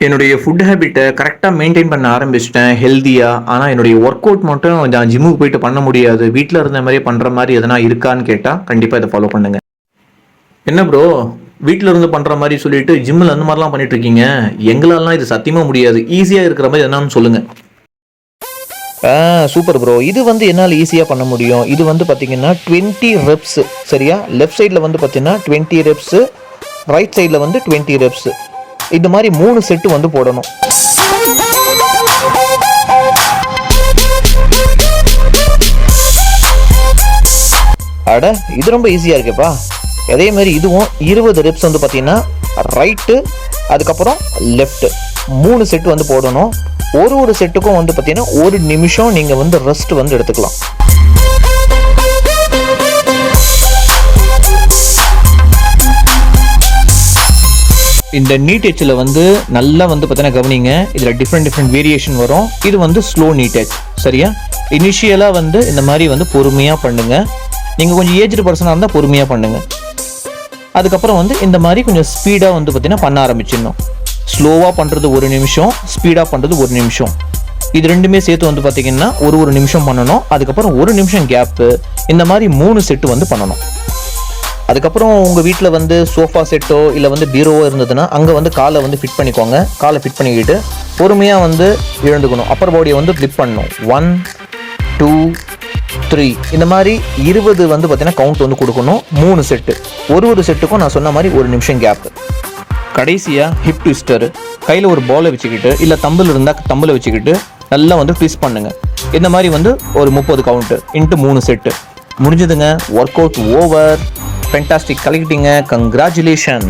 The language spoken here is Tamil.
என்னுடைய ஃபுட் ஹேபிட்டை கரெக்டாக மெயின்டைன் பண்ண ஆரம்பிச்சிட்டேன் ஹெல்த்தியாக ஆனால் என்னுடைய ஒர்க் அவுட் மட்டும் நான் ஜிம்முக்கு போயிட்டு பண்ண முடியாது. வீட்டில் இருந்த மாதிரியே பண்ணுற மாதிரி எதனா இருக்கான்னு கேட்டால் கண்டிப்பாக இதை ஃபாலோ பண்ணுங்கள் என்ன ப்ரோ வீட்டில் இருந்து பண்ணுற மாதிரி சொல்லிட்டு ஜிம்மில் அந்த மாதிரிலாம் பண்ணிட்டு இருக்கீங்க எங்களாலாம் இது சத்தியமாக முடியாது. ஈஸியாக இருக்கிற மாதிரி என்னன்னு சொல்லுங்கள் ஆ சூப்பர் ப்ரோ இது வந்து என்னால் ஈஸியாக பண்ண முடியும். இது வந்து பார்த்தீங்கன்னா டுவெண்ட்டி ரெப்ஸ் சரியா? லெஃப்ட் சைடில் வந்து பார்த்தீங்கன்னா டுவெண்ட்டி ரெப்ஸு ரைட் சைடில் வந்து டுவெண்ட்டி ரெப்ஸு இந்த மாதிரி மூணு செட்டு வந்து போடணும். அட இது ரொம்ப ஈஸியாக இருக்குப்பா. அதே மாதிரி இதுவும் இருபது ரெப்ஸ் வந்து பார்த்தீங்கன்னா ரைட்டு அதுக்கப்புறம் லெஃப்ட்டு மூணு செட்டு வந்து போடணும். ஒரு ஒரு செட்டுக்கும் வந்து பார்த்தீங்கன்னா ஒரு நிமிஷம் நீங்கள் வந்து ரெஸ்ட் வந்து எடுத்துக்கலாம். இந்த நீட் எச்சில் வந்து நல்லா வந்து பார்த்தீங்கன்னா கவனிங்க. இதில் டிஃப்ரெண்ட் டிஃப்ரெண்ட் வேரியேஷன் வரும். இது வந்து ஸ்லோ நீட் எச் சரியா? இனிஷியலாக வந்து இந்த மாதிரி வந்து பொறுமையாக பண்ணுங்க. நீங்கள் கொஞ்சம் ஏஜ்டு பர்சனாக இருந்தால் பொறுமையாக பண்ணுங்க. அதுக்கப்புறம் வந்து இந்த மாதிரி கொஞ்சம் ஸ்பீடாக வந்து பார்த்தீங்கன்னா பண்ண ஆரம்பிச்சிடணும். ஸ்லோவாக பண்ணுறது ஒரு நிமிஷம் ஸ்பீடாக பண்ணுறது ஒரு நிமிஷம். இது ரெண்டுமே சேர்த்து வந்து பார்த்தீங்கன்னா ஒரு ஒரு நிமிஷம் பண்ணணும். அதுக்கப்புறம் ஒரு நிமிஷம் கேப்பு இந்த மாதிரி மூணு செட்டு வந்து பண்ணணும். அதுக்கப்புறம் உங்கள் வீட்டில் வந்து சோஃபா செட்டோ இல்லை வந்து பீரோவோ இருந்ததுன்னா அங்கே வந்து காலை வந்து ஃபிட் பண்ணிக்கோங்க. காலை ஃபிட் பண்ணிக்கிட்டு பொறுமையாக வந்து எழுந்துக்கணும். அப்பர் பாடியை வந்து ஃபிளிப் பண்ணணும். ஒன் டூ த்ரீ இந்த மாதிரி இருபது வந்து பார்த்தீங்கன்னா கவுண்ட் வந்து கொடுக்கணும். மூணு செட்டு ஒரு ஒரு செட்டுக்கும் நான் சொன்ன மாதிரி ஒரு நிமிஷம் கேப்பு கடைசியாக ஹிப் ட்விஸ்டர் கையில் ஒரு பாலை வச்சுக்கிட்டு இல்லை தம்பில் இருந்தால் தம்பில் வச்சுக்கிட்டு நல்லா வந்து ட்விஸ்ட் பண்ணுங்கள் இந்த மாதிரி வந்து ஒரு முப்பது கவுண்ட்டு இன்ட்டு மூணு செட்டு முடிஞ்சதுங்க. ஒர்க் அவுட் ஓவர் ஃபென்டாஸ்டிக் கலெக்டிங்க கங்க்ராச்சுலேஷன்